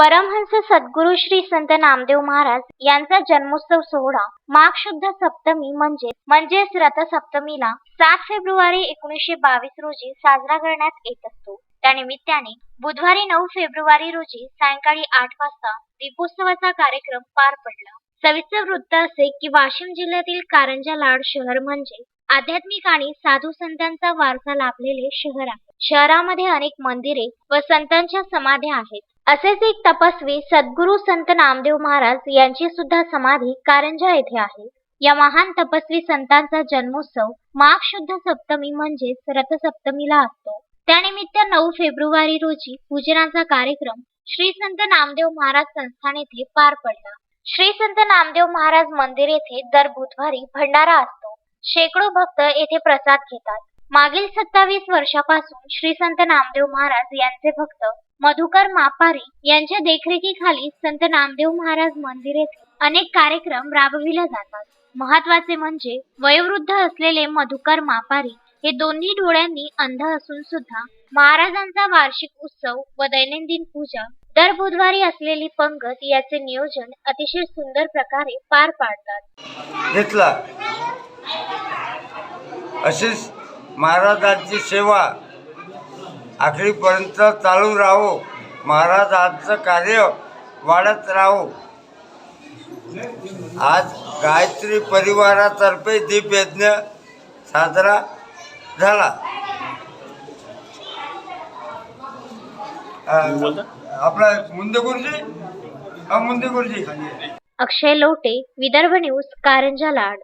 परमहंस सद्गुरू श्री संत नामदेव महाराज यांचा जन्मोत्सव सोहळा माघ शुद्ध सप्तमी म्हणजे म्हणजेच रथसप्तमीला सात फेब्रुवारी एकोणीसशे बावीस रोजी साजरा करण्यात येत असतो. त्यानिमित्ताने बुधवारी नऊ फेब्रुवारी रोजी सायंकाळी आठ वाजता दीपोत्सवाचा कार्यक्रम पार पडला. सविस्तर वृत्त असे की वाशिम जिल्ह्यातील कारंजा लाड शहर म्हणजे आध्यात्मिक आणि साधू संतांचा वारसा लाभलेले शहर आहे. शहरामध्ये अनेक मंदिरे व संतांच्या समाध्या आहेत. असेच एक तपस्वी सद्गुरू संत नामदेव महाराज यांची सुद्धा समाधी कारंजा येथे आहे. या महान तपस्वी संतांचा जन्मोत्सव माघ शुद्ध सप्तमी म्हणजेच रथसप्तमीला असतो. त्यानिमित्त नऊ फेब्रुवारी रोजी पूजनाचा कार्यक्रम श्री संत नामदेव महाराज संस्थान येथे पार पडला. श्री संत नामदेव महाराज मंदिर येथे दर बुधवारी भंडारा असतो. शेकडो भक्त येथे प्रसाद घेतात. मागील सत्तावीस वर्षापासून श्री संत नामदेव महाराज यांचे भक्त मधुकर मापारी यांच्या देखरेखीखाली संत नामदेव महाराज मंदिर येथे अनेक कार्यक्रम राबविले जातात. महत्त्वाचे म्हणजे वयोवृद्ध असलेले मधुकर मापारी हे दोन्ही डोळ्यांनी अंध असून सुद्धा महाराजांचा वार्षिक उत्सव व दैनंदिन पूजा दर बुधवारी असलेली पंगत याचे नियोजन अतिशय सुंदर प्रकारे पार पाडतात. घेतला. असेच महाराजांची सेवा आखरीपर्यंत चालू राहो. महाराजांचं कार्य वाढत राहो. आज गायत्री परिवारातर्फे दीप यज्ञ साजरा झाला. आपला मुंदे गुरुजी? हा मुंदे गुरुजी. अक्षय लोटे विदर्भ न्यूज कारंजा लाड.